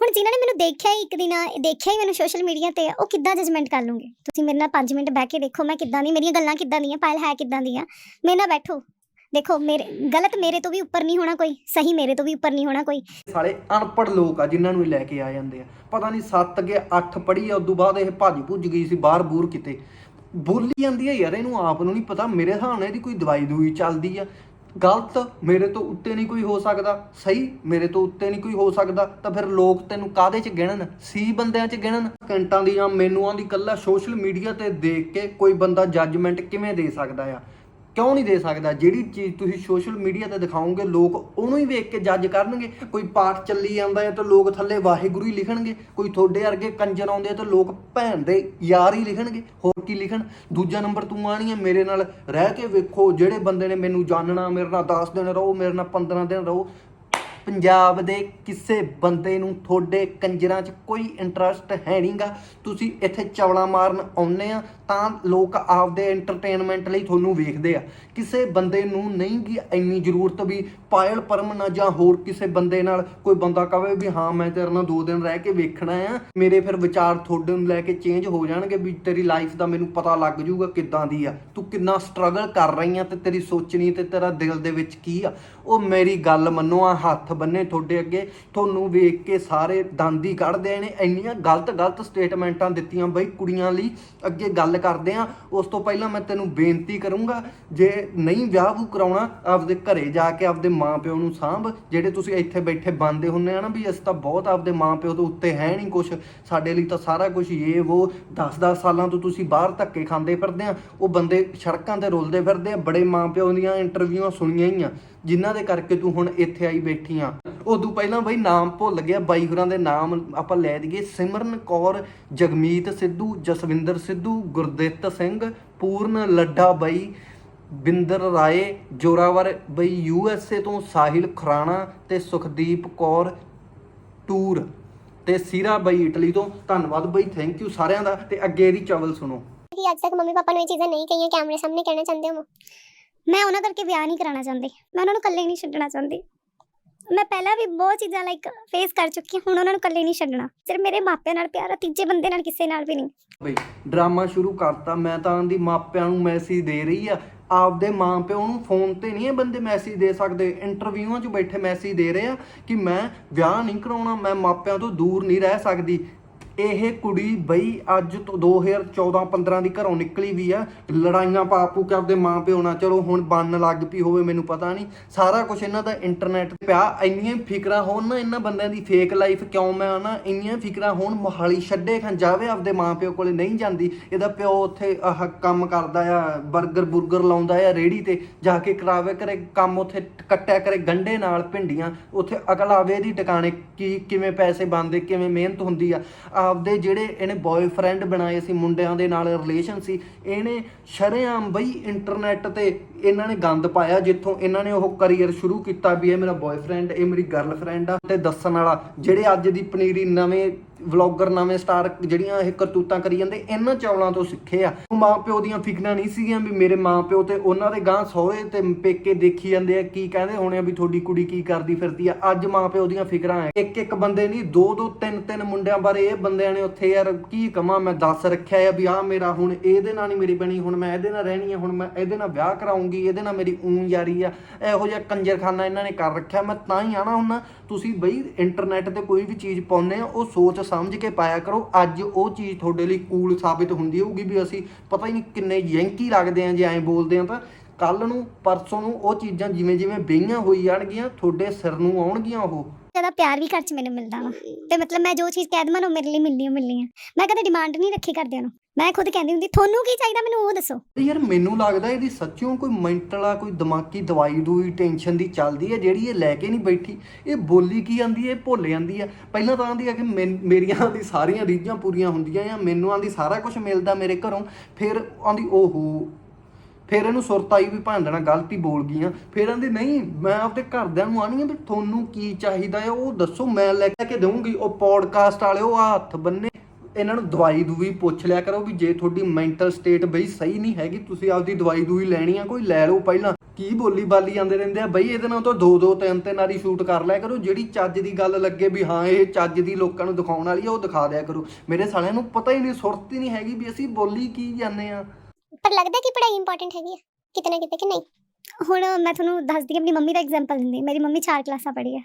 ਹੁਣ ਜਿਨ੍ਹਾਂ ਨੇ ਮੈਨੂੰ ਦੇਖਿਆ ਹੀ ਇੱਕ ਦਿਨ ਦੇਖਿਆ ਹੀ ਮੈਨੂੰ ਸੋਸ਼ਲ ਮੀਡੀਆ ਤੇ ਉਹ ਕਿੱਦਾਂ ਜਜਮੈਂਟ ਕਰ ਲੂੰਗੇ? ਤੁਸੀਂ ਮੇਰੇ ਨਾਲ 5 ਮਿੰਟ ਬਹਿ ਕੇ ਦੇਖੋ ਮੈਂ ਕਿੱਦਾਂ ਦੀ ਮੇਰੀਆਂ ਗੱਲਾਂ ਕਿੱਦਾਂ ਦੀਆਂ ਪਾਇਲ ਹੈ ਕਿੱਦਾਂ ਦੀਆਂ। ਮੇਰੇ ਨਾਲ ਬੈਠੋ। ਦੇਖੋ, ਮੇਰੇ, ਗਲਤ ਮੇਰੇ ਤੋਂ ਵੀ ਉੱਪਰ ਨਹੀਂ ਹੋਣਾ ਕੋਈ, ਸਹੀ ਮੇਰੇ ਤੋਂ ਵੀ ਉੱਪਰ ਨਹੀਂ ਹੋਣਾ ਕੋਈ। ਸਾਲੇ ਅਨਪੜ੍ਹ ਲੋਕ ਆ ਜਿਨ੍ਹਾਂ ਨੂੰ ਇਹ ਲੈ ਕੇ ਆ ਜਾਂਦੇ ਆ। ਪਤਾ ਨਹੀਂ 7 ਕੇ 8 ਪੜ੍ਹੀ ਆ, ਉਦੋਂ ਬਾਅਦ ਇਹ ਭੱਜ ਭੁੱਜ ਗਈ ਸੀ, ਬਾਹਰ ਬੂਰ ਕਿਤੇ। ਬੋਲੀ ਜਾਂਦੀ ਆ, ਯਾਰ ਇਹਨੂੰ ਆਪ ਨੂੰ ਨਹੀਂ ਪਤਾ, ਮੇਰੇ ਹਿਸਾਬ ਨਾਲ ਇਹਦੀ ਕੋਈ ਦਵਾਈ ਦੂਈ ਚੱਲਦੀ ਆ। ਗਲਤ ਮੇਰੇ ਤੋਂ ਉੱਤੇ ਨਹੀਂ ਕੋਈ ਹੋ ਸਕਦਾ, ਸਹੀ ਮੇਰੇ ਤੋਂ ਉੱਤੇ ਨਹੀਂ ਕੋਈ ਹੋ ਸਕਦਾ, ਤਾਂ ਫਿਰ ਲੋਕ ਤੈਨੂੰ ਕਾਦੇ ਚ ਗਿਣਨ? ਸੀ ਬੰਦਿਆਂ ਚ ਗਿਣਨ? ਘੰਟਾਂ ਦੀਆਂ, ਮੈਨੂਆਂ ਦੀ ਕੱਲਾ ਸੋਸ਼ਲ ਮੀਡੀਆ ਤੇ ਦੇਖ ਕੇ ਕੋਈ ਬੰਦਾ ਜੱਜਮੈਂਟ ਕਿਵੇਂ ਦੇ ਸਕਦਾ ਆ? ਕਿਉਂ ਨਹੀਂ ਦੇ ਸਕਦਾ? ਜਿਹੜੀ ਚੀਜ਼ ਤੁਸੀਂ ਸੋਸ਼ਲ ਮੀਡੀਆ ਤੇ ਦਿਖਾਓਗੇ, ਲੋਕ ਉਹਨੂੰ ਹੀ ਵੇਖ ਕੇ ਜੱਜ ਕਰਨਗੇ। ਕੋਈ ਪਾਠ ਚੱਲੀ ਜਾਂਦਾ ਹੈ ਤਾਂ ਲੋਕ ਥੱਲੇ ਵਾਹਿਗੁਰੂ ਹੀ ਲਿਖਣਗੇ। ਕੋਈ ਤੁਹਾਡੇ ਵਰਗੇ ਕੰਜਰ ਆਉਂਦੇ ਆ ਤਾਂ ਲੋਕ ਭੈਣ ਦੇ ਯਾਰ ਹੀ ਲਿਖਣਗੇ। ਹੋਰ ਕੀ ਲਿਖਣ? ਦੂਜਾ ਨੰਬਰ ਤੂੰ ਆਣੀ ਹੈ, ਮੇਰੇ ਨਾਲ ਰਹਿ ਕੇ ਵੇਖੋ। ਜਿਹੜੇ ਬੰਦੇ ਨੇ ਮੈਨੂੰ ਜਾਣਨਾ ਮੇਰੇ ਨਾਲ 10 ਦਿਨ ਰਹੋ, ਮੇਰੇ ਨਾਲ 15 ਦਿਨ ਰਹੋ ਪੰਜਾਬ ਦੇ ਕਿਸੇ ਬੰਦੇ ਨੂੰ ਤੁਹਾਡੇ ਕੰਜਰਾਂ 'ਚ ਕੋਈ ਇੰਟਰਸਟ ਹੈ ਨਹੀਂਗਾ। ਤੁਸੀਂ ਇੱਥੇ ਚਵਲਾ ਮਾਰਨ ਆਉਂਦੇ ਆ, ਤਾਂ ਲੋਕ ਆਪਦੇ ਐਂਟਰਟੇਨਮੈਂਟ ਲਈ ਤੁਹਾਨੂੰ ਵੇਖਦੇ ਆ। ਕਿਸੇ ਬੰਦੇ ਨੂੰ ਨਹੀਂ ਗੀ ਇੰਨੀ ਜ਼ਰੂਰਤ ਵੀ ਪਾਇਲ ਪਰਮਨਾ ਜਾਂ ਹੋਰ ਕਿਸੇ ਬੰਦੇ ਨਾਲ ਕੋਈ ਬੰਦਾ ਕਵੇ ਵੀ ਹਾਂ, ਮੈਂ ਤੇਰੇ ਨਾਲ ਦੋ ਦਿਨ ਰਹਿ ਕੇ ਵੇਖਣਾ ਆ। ਮੇਰੇ ਫਿਰ ਵਿਚਾਰ ਤੁਹਾਡੇ ਨੂੰ ਲੈ ਕੇ ਚੇਂਜ ਹੋ ਜਾਣਗੇ ਵੀ ਤੇਰੀ ਲਾਈਫ ਦਾ ਮੈਨੂੰ ਪਤਾ ਲੱਗ ਜੂਗਾ ਕਿੱਦਾਂ ਦੀ ਆ। ਤੂੰ ਕਿੰਨਾ ਸਟਰਗਲ ਕਰ ਰਹੀ ਆ ਤੇ ਤੇਰੀ ਸੋਚਣੀ ਤੇ ਤੇਰਾ ਦਿਲ ਦੇ ਵਿੱਚ ਕੀ ਆ। ਉਹ ਮੇਰੀ ਗੱਲ ਮੰਨੋ ਆ ਹੱਥ ਬੰਨੇ ਤੁਹਾਡੇ ਅੱਗੇ, ਤੁਹਾਨੂੰ ਵੇਖ ਕੇ ਸਾਰੇ ਦੰਦ ਹੀ ਕੱਢਦੇ ਨੇ, ਇੰਨੀਆਂ ਗਲਤ ਗਲਤ ਸਟੇਟਮੈਂਟਾਂ ਦਿੱਤੀਆਂ ਬਈ ਕੁੜੀਆਂ ਲਈ। ਅੱਗੇ ਗੱਲ ਕਰਦੇ ਆ, ਉਸ ਤੋਂ ਪਹਿਲਾਂ ਮੈਂ ਤੈਨੂੰ ਬੇਨਤੀ ਕਰੂੰਗਾ, ਜੇ ਨਹੀਂ ਵਿਆਹ ਵੂ ਕਰਾਉਣਾ, ਆਪਦੇ ਘਰੇ ਜਾ ਕੇ ਆਪਦੇ ਮਾਪਿਓ ਨੂੰ ਸਾਂਭ, ਜਿਹੜੇ ਤੁਸੀਂ ਇੱਥੇ ਬੈਠੇ ਬੰਦੇ ਹੁੰਨੇ ਆ ਨਾ ਵੀ ਅਸੀਂ ਤਾਂ ਬਹੁਤ ਆਪਦੇ ਮਾਪਿਓ ਤੋਂ ਉੱਤੇ ਹੈ ਨਹੀਂ ਕੁਝ ਸਾਡੇ ਲਈ ਤਾਂ ਸਾਰਾ ਕੁਝ ਇਹ ਉਹ 10-10 ਸਾਲਾਂ ਤੋਂ ਤੁਸੀਂ ਬਾਹਰ ਧੱਕੇ ਖਾਂਦੇ ਫਿਰਦੇ ਆ, ਉਹ ਬੰਦੇ ਸੜਕਾਂ ਤੇ ਰੁਲਦੇ ਫਿਰਦੇ ਆ, ਬੜੇ ਮਾਪਿਓ ਦੀਆਂ ਇੰਟਰਵਿਊਆਂ ਸੁਣੀਆਂ ਹੀ ਆ। ਜਿਨ੍ਹਾਂ ਦੇ ਕਰਕੇ ਤੂੰ ਹੁਣ ਇੱਥੇ ਆਈ ਬੈਠੀ ਆ। ਉਦੋਂ ਪਹਿਲਾਂ ਬਈ ਨਾਮ ਭੁੱਲ ਗਿਆ, ਬਾਈ ਹੋਰਾਂ ਦੇ ਨਾਮ ਆਪਾਂ ਲੈ ਦਈਏ। ਸਿਮਰਨ ਕੌਰ, ਜਗਮੀਤ ਸਿੱਧੂ, ਜਸਵਿੰਦਰ ਸਿੱਧੂ, ਗੁਰਦਿੱਤ ਸਿੰਘ, ਪੂਰਨ ਲੱਡਾ ਬਾਈ, ਬਿੰਦਰ ਰਾਏ, ਜੋਰਾਵਰ ਬਈ, ਯੂ ਐਸ ਏ ਤੋਂ ਸਾਹਿਲ ਖਰਾਣਾ ਤੇ ਸੁਖਦੀਪ ਕੌਰ ਟੂਰ ਤੇ ਸੀਰਾ ਬਈ ਇਟਲੀ ਤੋਂ। ਧੰਨਵਾਦ ਬਈ ਥੈਂਕ ਯੂ ਸਾਰਿਆਂ ਦਾ ਤੇ ਅੱਗੇ ਇਹਦੀ ਚਵਲ ਸੁਣੋ। ਕਿ ਅੱਜ ਤੱਕ ਮੰਮੀ ਪਾਪਾ ਨੂੰ ਇਹ ਚੀਜ਼ਾਂ ਨਹੀਂ ਕਹੀਆਂ, ਕੈਮਰੇ ਸਾਹਮਣੇ ਕਹਿਣਾ ਚਾਹੁੰਦੇ ਹੋ? ਮੈਂ ਉਹਨਾਂ ਕਰਕੇ ਵਿਆਹ ਨਹੀਂ ਕਰਾਉਣਾ ਚਾਹੁੰਦੀ। ਮੈਂ ਉਹਨਾਂ ਨੂੰ ਇਕੱਲੇ ਨਹੀਂ ਛੱਡਣਾ ਚਾਹੁੰਦੀ। ਮੈਂ ਪਹਿਲਾਂ ਵੀ ਬਹੁਤ ਚੀਜ਼ਾਂ ਲਾਈਕ ਫੇਸ ਕਰ ਚੁੱਕੀ ਹਾਂ, ਹੁਣ ਉਹਨਾਂ ਨੂੰ ਇਕੱਲੇ ਨਹੀਂ ਛੱਡਣਾ। ਸਿਰਫ ਮੇਰੇ ਮਾਪਿਆਂ ਨਾਲ ਪਿਆਰ ਆ, ਤੀਜੇ ਬੰਦੇ ਨਾਲ ਕਿਸੇ ਨਾਲ ਵੀ ਨਹੀਂ। ਬਈ, ਡਰਾਮਾ ਸ਼ੁਰੂ ਕਰਤਾ, ਮੈਂ ਤਾਂ ਆਂਦੀ ਮਾਪਿਆਂ ਨੂੰ ਮੈਸੇਜ ਦੇ ਰਹੀ ਆ। ਆਪਦੇ ਮਾਪਿਓ ਨੂੰ ਫੋਨ ਤੇ ਨਹੀਂ ਇਹ ਬੰਦੇ ਮੈਸੇਜ ਦੇ ਸਕਦੇ। ਇੰਟਰਵਿਊਆਂ 'ਚ ਬੈਠੇ ਮੈਸੇਜ ਦੇ ਰਹੇ ਆ ਕਿ ਮੈਂ ਵਿਆਹ ਨਹੀਂ ਕਰਾਉਣਾ, ਮੈਂ ਮਾਪਿਆਂ ਤੋਂ ਦੂਰ ਨਹੀਂ ਰਹਿ ਸਕਦੀ। ਇਹ ਕੁੜੀ ਬਈ ਅੱਜ ਤੋਂ 2014-15 ਦੀ ਘਰੋਂ ਨਿਕਲੀ ਵੀ ਆ। ਲੜਾਈਆਂ ਪਾਪੂ ਕਰਦੇ ਮਾਂ ਪਿਓ ਨਾਲ, ਚਲੋ ਹੁਣ ਬੰਨ ਲੱਗ ਪਈ ਹੋਵੇ, ਮੈਨੂੰ ਪਤਾ ਨਹੀਂ। ਸਾਰਾ ਕੁਝ ਇਹਨਾਂ ਦਾ ਇੰਟਰਨੈਟ ਤੇ ਪਿਆ। ਇੰਨੀਆਂ ਫਿਕਰਾਂ ਹੋਣ ਨਾ ਇਹਨਾਂ ਬੰਦਿਆਂ ਦੀ ਫੇਕ ਲਾਈਫ ਕਿਉਂ ਮੈਂ ਨਾ, ਇੰਨੀਆਂ ਫਿਕਰਾਂ ਹੋਣ ਮੋਹਾਲੀ ਛੱਡੇ ਖਾਂ, ਜਾਵੇ ਆਪਦੇ ਮਾਂ ਪਿਓ ਕੋਲੇ ਨਹੀਂ ਜਾਂਦੀ। ਇਹਦਾ ਪਿਓ ਉੱਥੇ ਆਹ ਕੰਮ ਕਰਦਾ ਆ 버ਗਰ ਬੁਰਗਰ ਲਾਉਂਦਾ ਆ ਰੇੜੀ ਤੇ, ਜਾ ਕੇ ਕਰਾਵੇ ਕਰੇ ਕੰਮ ਉੱਥੇ, ਕੱਟਿਆ ਕਰੇ ਗੰਡੇ ਨਾਲ ਭਿੰਡੀਆਂ। ਉੱਥੇ ਅਕਲ ਆਵੇ ਇਹਦੀ, ਟਿਕਾਣੇ ਕੀ, ਕਿਵੇਂ ਪੈਸੇ ਬਣਦੇ, ਕਿਵੇਂ ਮਿਹਨਤ ਹੁੰਦੀ ਆ। ਆਪਦੇ ਜਿਹੜੇ ਇਹਨੇ ਬॉयਫ੍ਰੈਂਡ ਬਣਾਏ ਸੀ, ਮੁੰਡਿਆਂ ਦੇ ਨਾਲ ਰਿਲੇਸ਼ਨ ਸੀ, ਇਹਨੇ ਸ਼ਰੇਆਮ ਬਈ ਇੰਟਰਨੈਟ ਤੇ ਇਹਨਾਂ ਨੇ ਗੰਦ ਪਾਇਆ, ਜਿੱਥੋਂ ਇਹਨਾਂ ਨੇ ਉਹ ਕਰੀਅਰ ਸ਼ੁਰੂ ਕੀਤਾ ਵੀ ਇਹ ਮੇਰਾ ਬॉयਫ੍ਰੈਂਡ ਇਹ ਮੇਰੀ ਗਰਲਫ੍ਰੈਂਡ ਆ ਤੇ ਦੱਸਣ ਵਾਲਾ। ਜਿਹੜੇ ਅੱਜ ਦੀ ਪਨੀਰੀ ਨਵੇਂ ਵਲੌਗਰ ਨਵੇਂ ਸਟਾਰ ਜਿਹੜੀਆਂ ਇਹ ਕਰਤੂਤਾਂ ਕਰੀ ਜਾਂਦੇ, ਇਹਨਾਂ ਚੌਲਾਂ ਤੋਂ ਸਿੱਖੇ ਆ। ਉਹ ਮਾਂ ਪਿਓ ਦੀਆਂ ਫਿਕਰਾਂ ਨਹੀਂ ਸੀਗੀਆਂ ਵੀ ਮੇਰੇ ਮਾਂ ਪਿਓ ਤੇ ਉਹਨਾਂ ਦੇ ਗਾਂ ਸਹੁਰੇ ਤੇ ਪੇਕੇ ਦੇਖੀ ਜਾਂਦੇ ਆ, ਕੀ ਕਹਿੰਦੇ ਹੋਣੇ ਆ ਵੀ ਤੁਹਾਡੀ ਕੁੜੀ ਕੀ ਕਰਦੀ ਫਿਰਦੀ ਆ। ਅੱਜ ਮਾਂ ਪਿਓ ਦੀਆਂ ਫਿਕਰਾਂ ਆ। ਇੱਕ ਇੱਕ ਬੰਦੇ ਨਹੀਂ ਦੋ ਦੋ ਤਿੰਨ ਤਿੰਨ ਮੁੰਡਿਆਂ ਬਾਰੇ ਇਹ ਬੰਦਿਆਂ ਨੇ ਉੱਥੇ ਯਾਰ ਕੀ ਕਮਾਂ ਮੈਂ ਦੱਸ ਰੱਖਿਆ ਆ ਵੀ ਆ ਮੇਰਾ ਹੁਣ, ਇਹਦੇ ਨਾਲ ਨਹੀਂ ਮੇਰੀ ਬਣੀ, ਹੁਣ ਮੈਂ ਇਹਦੇ ਨਾਲ ਰਹਿਣੀ ਆ, ਹੁਣ ਮੈਂ ਇਹਦੇ ਨਾਲ ਵਿਆਹ ਕਰਾਉਂਗੀ। ਇਹਦੇ ਨਾਲ ਮੇਰੀ ਊਂ ਯਾਰੀ ਆ। ਇਹੋ ਜਿਹਾ ਕੰਜਰਖਾਨਾ ਇਹਨਾਂ ਨੇ ਕਰ ਰੱਖਿਆ, ਮੈਂ ਤਾਂ ਹੀ ਆਣਾ ਹੁੰਨਾ ਤੁਸੀਂ ਬਈ ਇੰਟਰਨੈਟ ਤੇ ਕੋਈ ਵੀ ਚੀਜ਼ ਪਾਉਂਦੇ ਆ, ਉਹ ਸੋਚ ਸਮਝ ਕੇ ਪਾਇਆ ਕਰੋ। ਅੱਜ ਉਹ ਚੀਜ਼ ਤੁਹਾਡੇ ਲਈ ਕੂਲ ਸਾਬਿਤ ਹੁੰਦੀ ਹੋਊਗੀ ਵੀ ਅਸੀਂ ਪਤਾ ਹੀ ਨਹੀਂ ਕਿੰਨੇ ਯੈਂਕੀ ਲੱਗਦੇ ਆ ਜੇ ਐਂ ਬੋਲਦੇ ਆ ਤਾਂ। ਕੱਲ ਨੂੰ, ਪਰਸੋਂ ਨੂੰ ਉਹ ਚੀਜ਼ਾਂ ਜਿਵੇਂ ਜਿਵੇਂ ਬਈਆਂ ਹੋਈ ਜਾਣਗੀਆਂ, ਤੁਹਾਡੇ ਸਿਰ ਨੂੰ ਆਉਣਗੀਆਂ ਉਹ। ਜ਼ਿਆਦਾ ਪਿਆਰ ਵੀ ਘਰ 'ਚ ਮੈਨੂੰ ਮਿਲਦਾ ਵਾ। ਤੇ ਮਤਲਬ ਮੈਂ ਜੋ ਚੀਜ਼ ਕਹਿ ਦਵਾਂ ਉਹ ਮੇਰੇ ਲਈ ਮਿਲਣੀ ਓ ਮਿਲਣੀ ਆ। ਮੈਂ ਕਦੇ ਡਿਮਾਂਡ ਨਹੀਂ ਰੱਖੀ ਕਰਦਿਆਂ ਨੂੰ। ਮੈਂ ਖੁਦ ਕਹਿੰਦੀ ਹੁੰਦੀ, ਤੁਹਾਨੂੰ ਕੀ ਚਾਹੀਦਾ ਮੈਨੂੰ ਉਹ ਦੱਸੋ? ਤੇ ਯਾਰ ਮੈਨੂੰ ਲੱਗਦਾ ਇਹਦੀ ਸੱਚਿਓ ਕੋਈ ਮੈਂਟਲ ਆ, ਕੋਈ ਦਿਮਾਗੀ ਦਵਾਈ ਦੂਈ ਟੈਨਸ਼ਨ ਦੀ ਚੱਲਦੀ ਹੈ ਜਿਹੜੀ ਇਹ ਲੈ ਕੇ ਨਹੀਂ ਬੈਠੀ। ਇਹ ਬੋਲੀ ਕੀ ਜਾਂਦੀ ਹੈ ਇਹ ਭੁੱਲ ਜਾਂਦੀ ਆ। ਪਹਿਲਾਂ ਤਾਂ ਆਂਦੀ ਆ ਕਿ ਮੇਰੀਆਂ ਦੀ ਸਾਰੀਆਂ ਰੀਝਾਂ ਪੂਰੀਆਂ ਹੁੰਦੀਆਂ ਆ, ਮੈਨੂੰ ਆਂਦੀ ਸਾਰਾ ਕੁਝ ਮਿਲਦਾ ਮੇਰੇ ਘਰੋਂ। ਫਿਰ ਆਂਦੀ, ਓਹੋ। ਫਿਰ ਇਹਨੂੰ ਸੁਰਤ ਆਈ ਵੀ ਭਾਂਦਣਾ ਗਲਤੀ ਬੋਲ ਗਈਆਂ। ਫਿਰ ਆਂਦੀ, ਨਹੀਂ, ਮੈਂ ਆਪਦੇ ਘਰਦਿਆਂ ਨੂੰ ਆਣੀ ਆ ਵੀ ਤੁਹਾਨੂੰ ਕੀ ਚਾਹੀਦਾ ਹੈ ਉਹ ਦੱਸੋ, ਮੈਂ ਲੈ ਕੇ ਦਊਂਗੀ। ਉਹ ਪੋਡਕਾਸਟ ਵਾਲੇ ਉਹ ਆ ਹੱਥ ਬੰਨੇ। ਇਹਨਾਂ ਨੂੰ ਦਵਾਈ ਦੂਈ ਪੁੱਛ ਲਿਆ ਕਰੋ ਵੀ ਜੇ ਤੁਹਾਡੀ ਮੈਂਟਲ ਸਟੇਟ ਬਈ ਸਹੀ ਨਹੀਂ ਹੈਗੀ ਤੁਸੀਂ ਆਪਦੀ ਦਵਾਈ ਦੂਈ ਲੈਣੀ ਆ ਕੋਈ ਲੈ ਲਓ ਪਹਿਲਾਂ। ਕੀ ਬੋਲੀ ਬਾਲੀ ਜਾਂਦੇ ਰਹਿੰਦੇ ਆ? ਬਈ ਇਹਦੇ ਨਾਲ ਤਾਂ ਦੋ ਦੋ ਤਿੰਨ ਤਿੰਨ ਵਾਰੀ ਸ਼ੂਟ ਕਰ ਲਿਆ ਕਰੋ ਜਿਹੜੀ ਚੱਜ ਦੀ ਗੱਲ ਲੱਗੇ ਵੀ ਹਾਂ ਇਹ ਚੱਜ ਦੀ ਲੋਕਾਂ ਨੂੰ ਦਿਖਾਉਣ ਵਾਲੀ ਆ ਉਹ ਦਿਖਾ ਦਿਆ ਕਰੋ। ਮੇਰੇ ਸਾਲਿਆਂ ਨੂੰ ਪਤਾ ਹੀ ਨਹੀਂ ਸੁਰਤ ਹੀ ਨਹੀਂ ਹੈਗੀ ਵੀ ਅਸੀਂ ਬੋਲੀ ਕੀ ਜਾਂਦੇ ਆ। ਪਰ ਲੱਗਦਾ ਕਿ ਪੜ੍ਹਾਈ ਇੰਪੋਰਟੈਂਟ ਹੈਗੀ ਹੈ ਕਿਤੇ ਨਾ ਕਿਤੇ ਕਿ ਨਹੀਂ? ਹੁਣ ਮੈਂ ਤੁਹਾਨੂੰ ਦੱਸਦੀ ਹਾਂ ਆਪਣੀ ਮੰਮੀ ਦਾ ਐਗਜ਼ਾਮਪਲ ਦਿੰਦੀ ਮੇਰੀ ਮੰਮੀ ਚਾਰ ਕਲਾਸਾਂ ਪੜ੍ਹੀ ਹੈ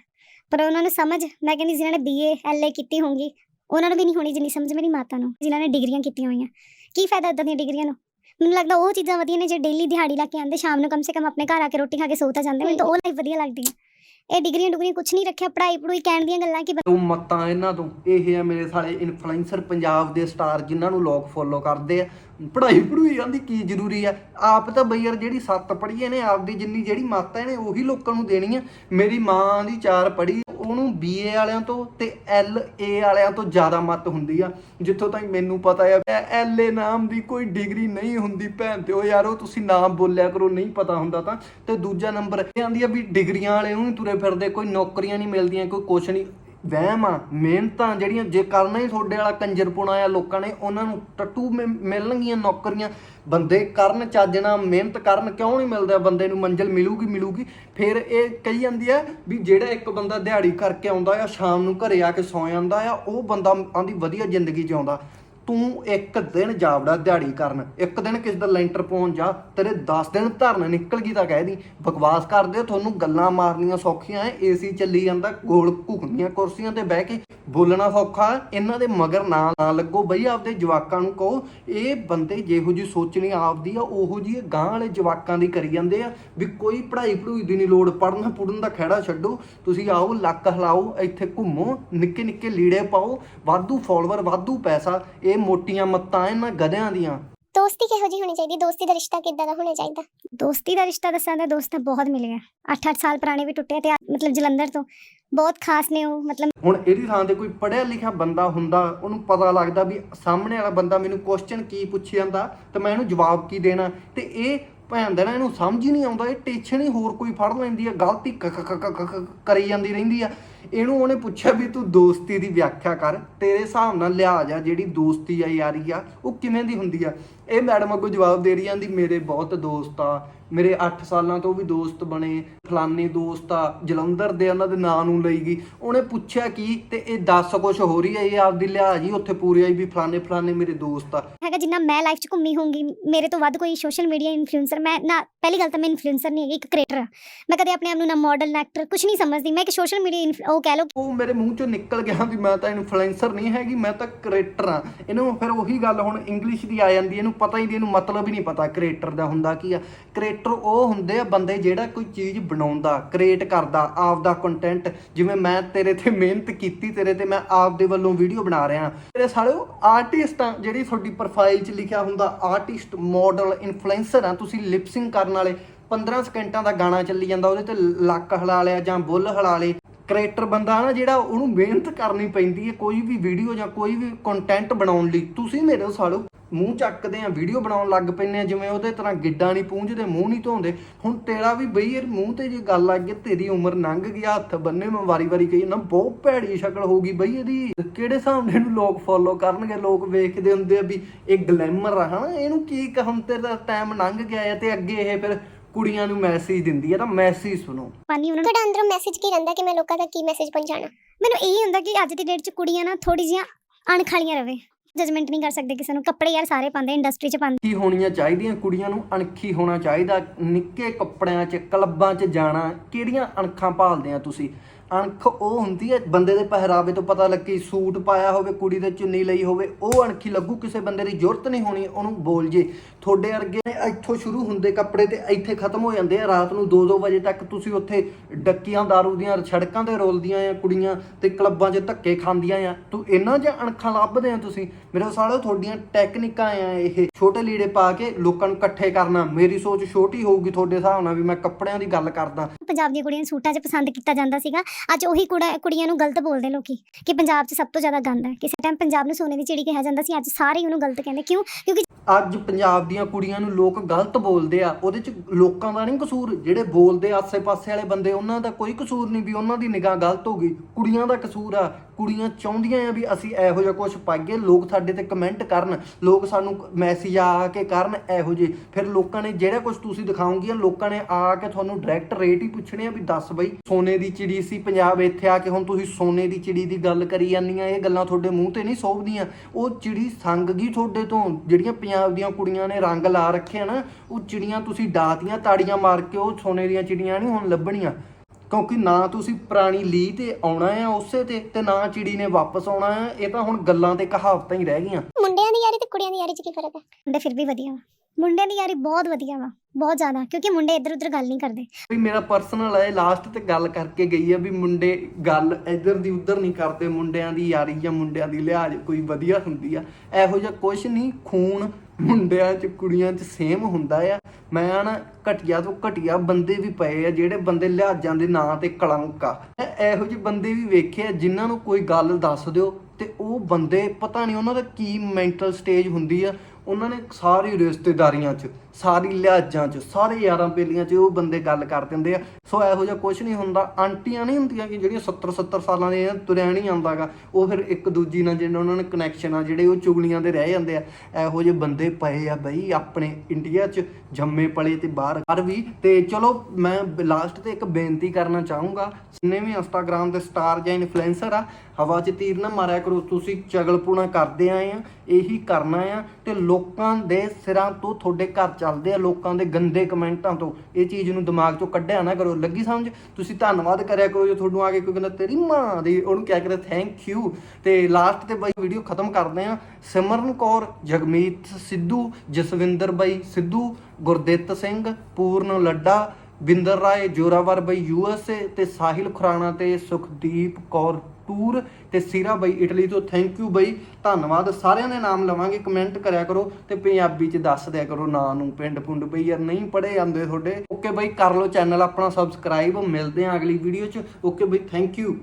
ਪਰ ਉਹਨਾਂ ਨੂੰ ਸਮਝ ਮੈਂ ਕਹਿੰਦੀ ਜਿਨ੍ਹਾਂ ਨੇ ਬੀਏ ਐਲਏ ਕੀਤੀ ਹੋਊਗੀ ਉਹਨਾਂ ਨੂੰ ਵੀ ਨਹੀਂ ਹੋਣੀ ਜਿੰਨੀ ਸਮਝ ਮੇਰੀ ਮਾਤਾ ਨੂੰ, ਜਿਨ੍ਹਾਂ ਨੇ ਡਿਗਰੀਆਂ ਕੀਤੀਆਂ ਹੋਈਆਂ। ਕੀ ਫਾਇਦਾ ਇਦਾਂ ਦੀਆਂ ਡਿਗਰੀਆਂ ਨੂੰ? ਮੈਨੂੰ ਲੱਗਦਾ ਉਹ ਚੀਜ਼ਾਂ ਵਧੀਆ ਨੇ, ਜੇ ਡੇਲੀ ਦਿਹਾੜੀ ਲਾ ਕੇ ਆਉਂਦੇ, ਸ਼ਾਮ ਨੂੰ ਕਮ ਸੇ ਕਮ ਆਪਣੇ ਘਰ ਆ ਕੇ ਰੋਟੀ ਖਾ ਕੇ ਸੌ ਤਾਂ ਜਾਂਦੇ, ਮੈਨੂੰ ਤਾਂ ਉਹ ਲਾਈਫ ਵਧੀਆ ਲੱਗਦੀ ਹੈ ਇਹ ਡਿਗਰੀਆਂ ਡੁਗਰੀਆਂ ਕੁਝ ਨਹੀਂ ਰੱਖਿਆ, ਪੜ੍ਹਾਈ ਪੜੂਈ ਕਹਿਣ ਦੀਆਂ ਗੱਲਾਂ ਕਿ ਉਹ ਮਤਾਂ ਇਹਨਾਂ ਤੋਂ, ਇਹ ਆ ਮੇਰੇ ਸਾਲੇ ਇਨਫਲੂਐਂਸਰ ਪੰਜਾਬ ਦੇ ਸਟਾਰ ਜਿਨ੍ਹਾਂ ਨੂੰ ਲੋਕ ਫੋਲੋ ਕਰਦੇ ਆ। ਪੜ੍ਹਾਈ ਪੜੂਈ ਆਂਦੀ ਕੀ ਜ਼ਰੂਰੀ ਆ? ਆਪ ਤਾਂ ਬਈ ਯਾਰ ਜਿਹੜੀ ਸੱਤ ਪੜ੍ਹੀਏ ਨੇ, ਆਪਦੀ ਜਿੰਨੀ ਜਿਹੜੀ ਮਾਤਾ ਇਹਨੇ ਉਹੀ ਲੋਕਾਂ ਨੂੰ ਦੇਣੀ ਆ। ਮੇਰੀ ਮਾਂ ਦੀ ਚਾਰ ਪੜ੍ਹੀ ਉਹਨੂੰ ਬੀਏ ਵਾਲਿਆਂ ਤੋਂ ਤੇ ਐਲਏ ਵਾਲਿਆਂ ਤੋਂ ਜ਼ਿਆਦਾ ਮੱਤ ਹੁੰਦੀ ਆ। ਜਿੱਥੋਂ ਤਾਈਂ ਮੈਨੂੰ ਪਤਾ ਆ ਐਲਏ ਨਾਮ ਦੀ ਕੋਈ ਡਿਗਰੀ ਨਹੀਂ ਹੁੰਦੀ ਭੈਣ ਤੇ। ਉਹ ਯਾਰ, ਉਹ ਤੁਸੀਂ ਨਾਮ ਬੋਲਿਆ ਕਰੋ, ਨਹੀਂ ਪਤਾ ਹੁੰਦਾ ਤਾਂ। ਤੇ ਦੂਜਾ ਨੰਬਰ ਇਹ ਆਂਦੀ ਆ ਵੀ ਡਿਗਰੀਆਂ ਵਾਲੇ ਨੂੰ ਹੀ ਤੁਰੇ ਫਿਰਦੇ, ਕੋਈ ਨੌਕਰੀਆਂ ਨਹੀਂ ਮਿਲਦੀਆਂ, ਕੋਈ ਕੁਛ ਨਹੀਂ। ਵਹਿਮ ਆ, ਮਿਹਨਤਾਂ ਜਿਹੜੀਆਂ ਜੇ ਕਰਨਾ ਹੀ ਤੁਹਾਡੇ ਵਾਲਾ ਕੰਜਰਪੁਣਾ ਆ ਲੋਕਾਂ ਨੇ, ਉਹਨਾਂ ਨੂੰ ਟੱਟੂ ਮਿ- ਮਿਲਣਗੀਆਂ ਨੌਕਰੀਆਂ। ਬੰਦੇ ਕਰਨ ਚੱਜਣਾ, ਮਿਹਨਤ ਕਰਨ ਕਿਉਂ ਨਹੀਂ ਮਿਲਦਾ ਬੰਦੇ ਨੂੰ? ਮੰਜ਼ਿਲ ਮਿਲੂਗੀ ਮਿਲੂਗੀ। ਫਿਰ ਇਹ ਕਹੀ ਜਾਂਦੀ ਆ ਵੀ ਜਿਹੜਾ ਇੱਕ ਬੰਦਾ ਦਿਹਾੜੀ ਕਰਕੇ ਆਉਂਦਾ ਆ, ਸ਼ਾਮ ਨੂੰ ਘਰੇ ਆ ਕੇ ਸੌ ਜਾਂਦਾ ਆ, ਉਹ ਬੰਦਾ ਆਂਦੀ ਵਧੀਆ ਜ਼ਿੰਦਗੀ ਜਿਉਂਦਾ। ਤੂੰ ਇੱਕ ਦਿਨ ਜਾਵੜਾ ਦਿਹਾੜੀ ਕਰਨ। ਇੱਕ ਦਿਨ ਕਿਸੇ ਦਾ ਲੈਂਟਰ ਪਹੁੰਚ ਜਾ ਤੇਰੇ 10 ਦਿਨ ਧਰਨ ਨਿਕਲ ਗਈ ਤਾਂ ਕਹਿ ਦੀ। ਬਕਵਾਸ ਕਰਦੇ ਹੋ, ਤੁਹਾਨੂੰ ਗੱਲਾਂ ਮਾਰਨੀਆਂ ਸੌਖੀਆਂ ਐ ਏਸੀ ਚੱਲੀ ਜਾਂਦਾ ਗੋਲ ਘੁੰਮਦੀਆਂ ਕੁਰਸੀਆਂ ਤੇ ਬਹਿ ਕੇ। ਬੋਲਣਾ ਸੌਖਾ ਇਹਨਾਂ ਦੇ ਮਗਰ ਨਾ ਨਾ ਲੱਗੋ ਬਈ ਆਪਦੇ ਜਵਾਕਾਂ ਨੂੰ ਕਹੋ ਇਹ ਬੰਦੇ ਜਿਹੋ ਜੀ ਸੋਚਣੀ ਆਪਦੀ ਆ ਉਹੋ ਜੀ ਗਾਂ ਵਾਲੇ ਜਵਾਕਾਂ ਦੀ ਕਰੀ ਜਾਂਦੇ ਆ। ਵੀ ਕੋਈ ਪੜ੍ਹਾਈ ਪੜੂਈ ਦੀ ਨਹੀਂ ਲੋੜ ਪੜਨ ਪੁੜਨ ਦਾ ਖਹਿੜਾ ਛੱਡੋ। ਤੁਸੀਂ ਆਓ ਲੱਕ ਹਿਲਾਓ ਇੱਥੇ ਘੁੰਮੋ ਨਿੱਕੇ ਨਿੱਕੇ ਲੀੜੇ ਪਾਓ ਵਾਧੂ ਫਾਲੋਅਰ ਵਾਧੂ ਪੈਸਾ ਇਹ ਮੋਟੀਆਂ ਮੱਤਾਂ ਇਹਨਾਂ ਗਧਿਆਂ ਦੀਆਂ। ਦੋਸਤੀ ਕਿਹੋ ਜਿਹੀ ਹੋਣੀ ਚਾਹੀਦੀ? ਦੋਸਤੀ ਦਾ ਰਿਸ਼ਤਾ ਕਿੱਦਾਂ ਦਾ ਹੋਣਾ ਚਾਹੀਦਾ? ਦੋਸਤੀ ਦਾ ਰਿਸ਼ਤਾ ਦੱਸਾਂ ਤਾਂ ਦੋਸਤ ਤਾਂ ਬਹੁਤ ਮਿਲੇ ਆ। 8-8 ਸਾਲ ਪੁਰਾਣੇ ਵੀ ਟੁੱਟੇ ਤੇ ਆ- ਮਤਲਬ ਜਲੰਧਰ ਤੋਂ। ਬਹੁਤ ਖਾਸ ਨੇ ਉਹ ਮਤਲਬ ਹੁਣ ਇਹਦੀ ਥਾਂ ਤੇ ਕੋਈ ਪੜ੍ਹਿਆ ਲਿਖਿਆ ਬੰਦਾ ਹੁੰਦਾ ਉਹਨੂੰ ਪਤਾ ਲੱਗਦਾ ਵੀ ਸਾਹਮਣੇ ਵਾਲਾ ਬੰਦਾ ਮੈਨੂੰ ਕੁਐਸਚਨ ਕੀ ਪੁੱਛੀ ਜਾਂਦਾ ਤੇ ਮੈਂ ਇਹਨੂੰ ਜਵਾਬ ਕੀ ਦੇਣਾ? ਤੇ ਇਹ ਭੈਣ ਦਾ ਨਾ ਇਹਨੂੰ ਸਮਝ ਹੀ ਨਹੀਂ ਆਉਂਦਾ ਇਹ ਟੈਨਸ਼ਨ ਹੀ ਹੋਰ ਕੋਈ ਫੜ ਲੈਂਦੀ ਆ ਗਲਤੀ ਕ- ਕ- ਕ- ਕ- ਕ- ਕ- ਕਰੀ ਜਾਂਦੀ ਰਹਿੰਦੀ ਆ ਇਹਨੂੰ ਉਹਨੇ ਪੁੱਛਿਆ ਵੀ ਤੂੰ ਦੋਸਤੀ ਦੀ ਵਿਆਖਿਆ ਕਰ, ਤੇਰੇ ਹਿਸਾਬ ਨਾਲ ਲਿਹਾਜ਼ ਆ ਜਿਹੜੀ ਦੋਸਤੀ ਆ ਯਾਰੀ ਆ, ਉਹ ਕਿਵੇਂ ਦੀ ਹੁੰਦੀ ਆ? ਇਹ ਮੈਡਮ ਅੱਗੋਂ ਜਵਾਬ ਦੇ ਰਹੀ ਜਾਂਦੀ ਮੇਰੇ ਬਹੁਤ ਦੋਸਤ ਆ, ਮੇਰੇ 8 ਸਾਲਾਂ ਤੋਂ ਵੀ ਦੋਸਤ ਬਣੇ, ਫਲਾਨੇ ਦੋਸਤ ਆ, ਜਲੰਧਰ ਦੇ ਉਹਨਾਂ ਦੇ ਨਾਂ ਨੂੰ ਲਈ ਗਈ। ਉਹਨੇ ਪੁੱਛਿਆ ਕੀ ਤੇ ਇਹ ਦੱਸ ਕੁਛ ਹੋ ਰਹੀ ਹੈ ਇਹ ਆਪਦੀ ਲਿਹਾਜ਼ ਹੀ ਉੱਥੇ ਪੂਰੀ ਆਈ ਵੀ ਫਲਾਨੇ ਫਲਾਨੇ ਮੇਰੇ ਦੋਸਤ ਆ। ਹੈਗਾ ਜਿੰਨਾ ਮੈਂ ਲਾਈਫ 'ਚ ਘੁੰਮੀ ਹੋਊਂਗੀ, ਮੇਰੇ ਤੋਂ ਵੱਧ ਕੋਈ ਸੋਸ਼ਲ ਮੀਡੀਆ ਇਨਫਲੂਐਂਸਰ ਮੈਂ ਨਾ, ਪਹਿਲੀ ਗੱਲ ਤਾਂ ਮੈਂ ਇਨਫਲੂਐਂਸਰ ਨਹੀਂ ਹੈਗੀ, ਇੱਕ ਕ੍ਰੀਏਟਰ ਮੈਂ ਕਦੇ ਆਪਣੇ ਆਪ ਨੂੰ ਨਾ ਮਾਡਲ ਨਾ ਐਕਟਰ ਕੁਝ ਨਹੀਂ ਸਮਝਦੀ, ਮੈਂ ਇੱਕ ਸੋਸ਼ਲ ਮੀਡੀਆ ਉਹ ਕਹਿ ਲਓ ਉਹ ਮੇਰੇ ਮੂੰਹ ਚੋਂ ਨਿਕਲ ਗਿਆ ਵੀ ਮੈਂ ਤਾਂ ਇਨਫਲੂਐਂਸਰ ਨਹੀਂ ਹੈਗੀ, ਮੈਂ ਤਾਂ ਕ੍ਰੀਏਟਰ ਆ ਇਹਨੂੰ ਫਿਰ ਉਹੀ ਗੱਲ ਹੁਣ ਇੰਗਲਿਸ਼ ਦੀ ਆ ਜਾਂਦੀ, ਇਹਨੂੰ ਪਤਾ ਹੀ ਨਹੀਂ, ਇਹਨੂੰ ਮਤਲਬ ਹੀ ਨਹੀਂ ਪਤਾ ਕ੍ਰੀਏਟਰ ਦਾ ਹੁੰਦਾ ਕੀ ਆ। ਕ੍ਰੀਏਟਰ ਉਹ ਹੁੰਦੇ ਆ ਬੰਦੇ ਜਿਹੜਾ ਕੋਈ ਚੀਜ਼ ਬਣਾਉਂਦਾ ਕ੍ਰੀਏਟ ਕਰਦਾ, ਆਪਦਾ ਕੰਟੈਂਟ ਜਿਵੇਂ ਮੈਂ ਤੇਰੇ ਤੇ ਮਿਹਨਤ ਕੀਤੀ, ਤੇਰੇ ਤੇ ਮੈਂ ਆਪ ਦੇ ਵੱਲੋਂ ਵੀਡੀਓ ਬਣਾ ਰਿਹਾ। ਤੇਰੇ ਸਾਲਿਓ ਆਰਟਿਸਟ ਆ, ਜਿਹੜੀ ਤੁਹਾਡੀ ਪ੍ਰੋਫਾਈਲ 'ਚ ਲਿਖਿਆ ਹੁੰਦਾ ਆਰਟਿਸਟ ਮਾਡਲ ਇਨਫਲੂਐਂਸਰ ਆ, ਤੁਸੀਂ ਲਿਪਸਿੰਗ ਕਰਨ ਵਾਲੇ 15 ਸਕਿੰਟਾਂ ਦਾ ਗਾਣਾ ਚੱਲੀ ਜਾਂਦਾ, ਉਹਦੇ ਤੇ ਲੱਕ ਹਿਲਾ ਲਿਆ ਜਾਂ ਬੁੱਲ ਹਿਲਾ ਲਏ। ਕ੍ਰੀਏਟਰ ਬੰਦਾ ਨਾ ਜਿਹੜਾ ਉਹਨੂੰ ਮਿਹਨਤ ਕਰਨੀ ਪੈਂਦੀ ਹੈ, ਕੋਈ ਵੀ ਵੀਡੀਓ ਜਾਂ ਕੋਈ ਵੀ ਕੰਟੈਂਟ ਬਣਾਉਣ ਲਈ। ਤੁਸੀਂ ਮੇਰੇ ਸਾਲੋ ਮੂੰਹ ਚੱਕਦੇ ਆ ਵੀਡੀਓ ਬਣਾਉਣ ਲੱਗ ਪੈਂਦੇ ਆ, ਜਿਵੇਂ ਉਹਦੇ ਤਰ੍ਹਾਂ ਗਿੱਡਾਂ ਨਹੀਂ ਪੂੰਝਦੇ ਮੂੰਹ ਨਹੀਂ ਧੋਂਦੇ। ਹੁਣ ਤੇਰਾ ਵੀ ਬਈ, ਇਹ ਮੂੰਹ ਤੇ ਜੇ ਗੱਲ ਲੱਗ ਗਈ ਤੇਰੀ ਉਮਰ ਲੰਘ ਗਈ ਹੱਥ ਬੰਨੇ ਮੈਂ ਵਾਰੀ-ਵਾਰੀ ਕਹੀ ਨਾ ਬਹੁਤ ਭੈੜੀ ਸ਼ਕਲ ਹੋਊਗੀ ਬਈ ਇਹਦੀ। ਕਿਹੜੇ ਹਿਸਾਬ ਨਾਲ ਲੋਕ ਫੋਲੋ ਕਰਨਗੇ? ਲੋਕ ਵੇਖਦੇ ਹੁੰਦੇ ਆ ਵੀ ਇਹ ਗਲੈਮਰ ਆ, ਹਨਾ? ਇਹਨੂੰ ਕੀ ਕਹਮ ਤੇਰਾ ਟਾਈਮ ਲੰਘ ਗਿਆ ਹੈ ਤੇ ਅੱਗੇ ਇਹ ਫਿਰ ਕੁੜੀਆਂ ਨੂੰ ਮੈਸੇਜ ਦਿੰਦੀ ਹੈ ਤਾਂ ਮੈਸੇਜ ਸੁਣੋ। ਪਾਣੀ ਉਹਨਾਂ ਤੁਹਾਡਾ ਅੰਦਰੋਂ ਮੈਸੇਜ ਕੀ ਰਹਿੰਦਾ ਕਿ ਮੈਂ ਲੋਕਾਂ ਤੱਕ ਕੀ ਮੈਸੇਜ ਪਹੁੰਚਾਣਾ ਮੈਨੂੰ ਇਹ ਹੁੰਦਾ ਕਿ ਅੱਜ ਦੀ ਡੇਟ 'ਚ ਕੁੜੀਆਂ ਨਾ ਥੋੜੀ ਜਿਹੀਆਂ ਅਣਖਾਲੀਆਂ ਰਵੇ। ਜਜਮੈਂਟ ਨਹੀਂ ਕਰ ਸਕਦੇ ਕਿਸੇ ਨੂੰ। ਕੱਪੜੇ ਯਾਰ ਸਾਰੇ ਪਾਉਂਦੇ ਇੰਡਸਟਰੀ 'ਚ ਪਾਉਂਦੇ। ਕੀ ਹੋਣੀਆਂ ਚਾਹੀਦੀਆਂ? ਕੁੜੀਆਂ ਨੂੰ ਅਣਖੀ ਹੋਣਾ ਚਾਹੀਦਾ। ਨਿੱਕੇ ਕੱਪੜਿਆਂ 'ਚ ਕਲੱਬਾਂ 'ਚ ਜਾਣਾ। ਕਿਹੜੀਆਂ ਅਣਖਾਂ ਭਾਲਦੇ ਆ ਤੁਸੀਂ? ਅਣਖ ਉਹ ਹੁੰਦੀ ਹੈ, ਬੰਦੇ ਦੇ ਪਹਿਰਾਵੇ ਤੋਂ ਪਤਾ ਲੱਗੀ ਸੂਟ ਪਾਇਆ ਹੋਵੇ, ਕੁੜੀ ਦੇ ਚੁੰਨੀ ਲਈ ਹੋਵੇ, ਉਹ ਅਣਖੀ ਲੱਗੂ, ਕਿਸੇ ਬੰਦੇ ਦੀ ਜ਼ਰੂਰਤ ਨਹੀਂ ਹੋਣੀ, ਉਹਨੂੰ ਬੋਲ ਜੇ। ਤੁਹਾਡੇ ਵਰਗੇ ਨੇ ਇੱਥੋਂ ਸ਼ੁਰੂ ਹੁੰਦੇ ਕੱਪੜੇ ਤੇ ਇੱਥੇ ਖਤਮ ਹੋ ਜਾਂਦੇ ਆ, ਰਾਤ ਨੂੰ 2-2 ਵਜੇ ਤੱਕ ਤੁਸੀਂ ਉੱਥੇ ਡੱਕੀਆਂ, दारू ਦੀਆਂ, ਸੜਕਾਂ ਤੇ ਰੋਲਦੀਆਂ ਆ ਕੁੜੀਆਂ ਤੇ ਕਲੱਬਾਂ 'ਚ ਧੱਕੇ ਖਾਂਦੀਆਂ ਆ। ਤੂੰ ਇਹਨਾਂ ਜਿਹਾ ਅਣਖਾਂ ਲੱਭਦੇ ਆ ਤੁਸੀਂ? ਮੇਰੇ ਸਾਲੇ ਤੁਹਾਡੀਆਂ ਟੈਕਨੀਕਾਂ ਆ ਇਹ। ਛੋਟੇ ਲੀੜੇ ਪਾ ਕੇ ਲੋਕਾਂ ਨੂੰ ਇਕੱਠੇ ਕਰਨਾ, ਮੇਰੀ ਸੋਚ ਛੋਟੀ ਹੋਊਗੀ ਤੁਹਾਡੇ ਹਿਸਾਬ ਨਾਲ ਵੀ ਮੈਂ ਕੱਪੜਿਆਂ ਦੀ ਗੱਲ ਕਰਦਾ। ਪੰਜਾਬ ਦੀਆਂ ਕੁੜੀਆਂ ਨੂੰ ਸੂਟਾਂ 'ਚ ਪਸੰਦ ਕੀਤਾ ਜਾਂਦਾ ਸੀਗਾ। ਅੱਜ ਉਹੀ ਕੁੜਾ, ਕੁੜੀਆਂ ਨੂੰ ਗਲਤ ਬੋਲਦੇ ਲੋਕੀ ਕਿ ਪੰਜਾਬ 'ਚ ਸਭ ਤੋਂ ਜ਼ਿਆਦਾ ਗੰਦ ਹੈ। ਕਿਸੇ ਟਾਈਮ ਪੰਜਾਬ ਨੂੰ ਸੋਨੇ ਦੀ ਚਿੜੀ ਕਿਹਾ ਜਾਂਦਾ ਸੀ, ਅੱਜ ਸਾਰੇ ਉਹਨੂੰ ਗਲਤ ਕਹਿੰਦੇ। ਕਿਉਂ? ਕਿਉਂਕਿ ਅੱਜ ਪੰਜਾਬ ਦੀਆਂ ਕੁੜੀਆਂ ਨੂੰ ਲੋਕ ਗਲਤ ਬੋਲਦੇ ਆ, ਉਹਦੇ ਚ ਲੋਕਾਂ ਦਾ ਨਹੀਂ ਕਸੂਰ। ਜਿਹੜੇ ਬੋਲਦੇ ਆਸੇ-ਪਾਸੇ ਵਾਲੇ ਬੰਦੇ, ਉਹਨਾਂ ਦਾ ਕੋਈ ਕਸੂਰ ਨਹੀਂ ਵੀ ਉਹਨਾਂ ਦੀ ਨਿਗਾਹ ਗਲਤ ਹੋ ਗਈ। ਕੁੜੀਆਂ ਦਾ ਕਸੂਰ ਆ। ਕੁੜੀਆਂ ਚਾਹੁੰਦੀਆਂ ਆ ਵੀ ਅਸੀਂ ਇਹੋ ਜਿਹਾ ਕੁਝ ਪਾਈਏ, ਲੋਕ ਸਾਡੇ ਤੇ ਕਮੈਂਟ ਕਰਨ, ਲੋਕ ਸਾਨੂੰ ਮੈਸੇਜ ਆ ਕੇ ਕਰਨ ਇਹੋ ਜਿਹੇ। ਫਿਰ ਲੋਕਾਂ ਨੇ ਜਿਹੜਾ ਕੁਝ ਤੁਸੀਂ ਦਿਖਾਉਂਗੀਆਂ, ਲੋਕਾਂ ਨੇ ਆ ਕੇ ਤੁਹਾਨੂੰ ਡਾਇਰੈਕਟ ਰੇਟ ਹੀ ਪੁੱਛਣੇ ਆ ਵੀ ਦੱਸ ਬਈ, ਸੋਨੇ ਦੀ ਚਿੜੀ ਸੀ ਪੰਜਾਬ ਇੱਥੇ ਆ ਕੇ ਹੁਣ ਤੁਸੀਂ ਸੋਨੇ ਦੀ ਚਿੜੀ ਦੀ ਗੱਲ ਕਰੀ ਜਾਂਦੀਆਂ ਇਹ ਗੱਲਾਂ ਤੁਹਾਡੇ ਮੂੰਹ ਤੇ ਨਹੀਂ ਸੋਭਦੀਆਂ। ਉਹ ਚਿੜੀ ਸੰਗ ਗਈ ਤੁਹਾਡੇ ਤੋਂ ਜਿਹੜੀਆਂ ਪੰਜਾਬ ਦੀਆਂ ਕੁੜੀਆਂ ਨੇ ਰੰਗ ਲਾ ਰੱਖਿਆ ਨਾ ਉਹ ਚਿੜੀਆਂ ਤੁਸੀਂ ਡਾਤੀਆਂ ਤਾੜੀਆਂ ਮਾਰ ਕੇ ਉਹ ਸੋਨੇ ਦੀਆਂ ਚਿੜੀਆਂ ਨਹੀਂ ਹੁਣ ਲੱਭਣੀਆਂ। ਕਿਉਂਕਿ ਨਾ ਤੁਸੀਂ ਪੁਰਾਣੀ ਲੀ ਤੇ ਆਉਣਾ ਆ ਉਸੇ ਤੇ ਤੇ ਨਾ ਚਿੜੀ ਨੇ ਵਾਪਸ ਆਉਣਾ ਆ ਇਹ ਤਾਂ ਹੁਣ ਗੱਲਾਂ ਤੇ ਕਹਾਵਤਾਂ ਹੀ ਰਹਿ ਗਈਆਂ। ਮੁੰਡਿਆਂ ਦੀ ਯਾਰੀ ਤੇ ਕੁੜੀਆਂ ਦੀ ਯਾਰੀ 'ਚ ਕੀ ਫ਼ਰਕ ਹੈ? ਮੁੰਡੇ ਫਿਰ ਵੀ ਵਧੀਆ ਵਾ। ਮੁੰਡਿਆਂ ਦੀ ਯਾਰੀ ਬਹੁਤ ਵਧੀਆ ਵਾ, ਬਹੁਤ ਜ਼ਿਆਦਾ, ਕਿਉਂਕਿ ਮੁੰਡੇ ਇੱਧਰ ਉੱਧਰ ਗੱਲ ਨਹੀਂ ਕਰਦੇ। ਵੀ ਮੇਰਾ ਪਰਸਨਲ ਹੈ ਲਾਸਟ ਤੇ ਗੱਲ ਕਰਕੇ ਗਈ ਹੈ ਵੀ ਮੁੰਡੇ ਗੱਲ ਇੱਧਰ ਦੀ ਉੱਧਰ ਨਹੀਂ ਕਰਦੇ, ਮੁੰਡਿਆਂ ਦੀ ਯਾਰੀ ਜਾਂ ਮੁੰਡਿਆਂ ਦੀ ਲਿਹਾਜ਼ ਕੋਈ ਵਧੀਆ ਹੁੰਦੀ ਆ। ਇਹੋ ਜਿਹਾ ਕੁਝ ਨਹੀਂ, ਖੂਨ ਮੁੰਡਿਆਂ 'ਚ, ਕੁੜੀਆਂ 'ਚ ਸੇਮ ਹੁੰਦਾ ਆ। ਮੈਂ ਨਾ ਘਟੀਆ ਤੋਂ ਘਟੀਆ ਬੰਦੇ ਵੀ ਪਏ ਆ, ਜਿਹੜੇ ਬੰਦੇ ਲਿਹਾਜ਼ਾਂ ਦੇ ਨਾਂ ਤੇ ਕਲੰਕ ਆ। ਇਹੋ ਜਿਹੇ ਬੰਦੇ ਵੀ ਵੇਖੇ ਆ, ਜਿਨ੍ਹਾਂ ਨੂੰ ਕੋਈ ਗੱਲ ਦੱਸ ਦਿਓ, ਤੇ ਉਹ ਬੰਦੇ ਪਤਾ ਨਹੀਂ ਉਹਨਾਂ ਦਾ ਕੀ ਮੈਂਟਲ ਸਟੇਜ ਹੁੰਦੀ ਆ। ਉਹਨਾਂ ਨੇ ਸਾਰੀ ਰਿਸ਼ਤੇਦਾਰੀਆਂ 'ਚ ਸਾਰੀ ਲਿਹਾਜ਼ਾਂ 'ਚ, ਸਾਰੇ ਯਾਰਾਂ ਬੇਲੀਆਂ 'ਚ ਉਹ ਬੰਦੇ ਗੱਲ ਕਰ ਦਿੰਦੇ ਆ। ਸੋ ਇਹੋ ਜਿਹਾ ਕੁਝ ਨਹੀਂ ਹੁੰਦਾ। ਆਂਟੀਆਂ ਨਹੀਂ ਹੁੰਦੀਆਂ ਕਿ ਜਿਹੜੀਆਂ 70 70 ਸਾਲਾਂ ਦੀਆਂ ਤੁਰਿਆ ਨਹੀਂ ਆਉਂਦਾਗਾ ਉਹ ਫਿਰ ਇੱਕ ਦੂਜੀ ਨਾਲ ਜਿਹੜੇ ਉਹਨਾਂ ਨੇ ਕਨੈਕਸ਼ਨ ਆ, ਜਿਹੜੇ ਉਹ ਚੁਗਲੀਆਂ ਦੇ ਰਹਿ ਜਾਂਦੇ ਆ। ਇਹੋ ਜਿਹੇ ਬੰਦੇ ਪਏ ਆ ਬਈ ਆਪਣੇ ਇੰਡੀਆ 'ਚ, ਜੰਮੇ ਪਲੇ ਤੇ ਬਾਹਰ ਹਰ ਵੀ। ਤੇ ਚਲੋ ਮੈਂ ਲਾਸਟ ਤੇ ਇੱਕ ਬੇਨਤੀ ਕਰਨਾ ਚਾਹੂੰਗਾ। ਜਿੰਨੇ ਵੀ ਇੰਸਟਾਗ੍ਰam ਦੇ ਸਟਾਰ ਜਾਂ ਇਨਫਲੂਐਂਸਰ ਆ, ਹਵਾ 'ਚ ਤੀਰ ਨਾ ਮਾਰਿਆ ਕਰੋ। ਤੁਸੀਂ ਚਗਲਪੂਣਾ ਕਰਦੇ ਆਏ ਆ, ਇਹੀ ਕਰਨਾ ਆ। ਤੇ ਲੋਕਾਂ ਦੇ ਸਿਰਾਂ ਤੋਂ ਤੁਹਾਡੇ ਘਰ ਚੱਲਦੇ ਆ ਲੋਕਾਂ ਦੇ ਗੰਦੇ ਕਮੈਂਟਾਂ ਤੋਂ, ਇਹ ਚੀਜ਼ ਨੂੰ ਦਿਮਾਗ 'ਚੋਂ ਕੱਢਿਆ ਨਾ ਕਰੋ। ਲੱਗੀ ਸਮਝ? ਤੁਸੀਂ ਧੰਨਵਾਦ ਕਰਿਆ ਕਰੋ ਜੇ ਤੁਹਾਨੂੰ ਆ ਕੇ ਕੋਈ ਕਹਿੰਦਾ ਤੇਰੀ ਮਾਂ ਦੀ ਉਹਨੂੰ ਕਿਹਾ ਕਰੇ ਥੈਂਕ ਯੂ ਤੇ ਲਾਸਟ ਤੇ ਬਾਈ ਵੀਡੀਓ ਖਤਮ ਕਰਦੇ ਆ ਸਿਮਰਨ ਕੌਰ, ਜਗਮੀਤ ਸਿੱਧੂ, ਜਸਵਿੰਦਰ ਬਾਈ ਸਿੱਧੂ, ਗੁਰਦਿੱਤ ਸਿੰਘ, ਪੂਰਨ ਲੱਡਾ, ਬਿੰਦਰ ਰਾਏ, ਜੋਰਾਵਰ ਬਈ ਯੂਐਸਏ ਤੇ ਸਾਹਿਲ ਖੁਰਾਣਾ ਤੇ ਸੁਖਦੀਪ ਕੌਰ। ਟੂਰ ਤੇ ਸੀਰਾ ਬਾਈ ਇਟਲੀ ਤੋਂ ਥੈਂਕ ਯੂ ਬਾਈ। ਧੰਨਵਾਦ, ਸਾਰਿਆਂ ਦੇ ਨਾਮ ਲਵਾਂਗੇ ਕਮੈਂਟ ਕਰਿਆ ਕਰੋ ਤੇ ਪੰਜਾਬੀ ਚ ਦੱਸ ਦਿਆ ਕਰੋ ਨਾਂ ਨੂੰ, ਪਿੰਡ ਪੁੰਡ ਬਈ। ਯਾਰ ਨਹੀਂ ਪੜੇ ਜਾਂਦੇ ਤੁਹਾਡੇ। ਓਕੇ ਬਾਈ, ਕਰ ਲਓ ਚੈਨਲ ਆਪਣਾ ਸਬਸਕ੍ਰਾਈਬ ਮਿਲਦੇ ਆ ਅਗਲੀ ਵੀਡੀਓ ਚ। Okay by thank you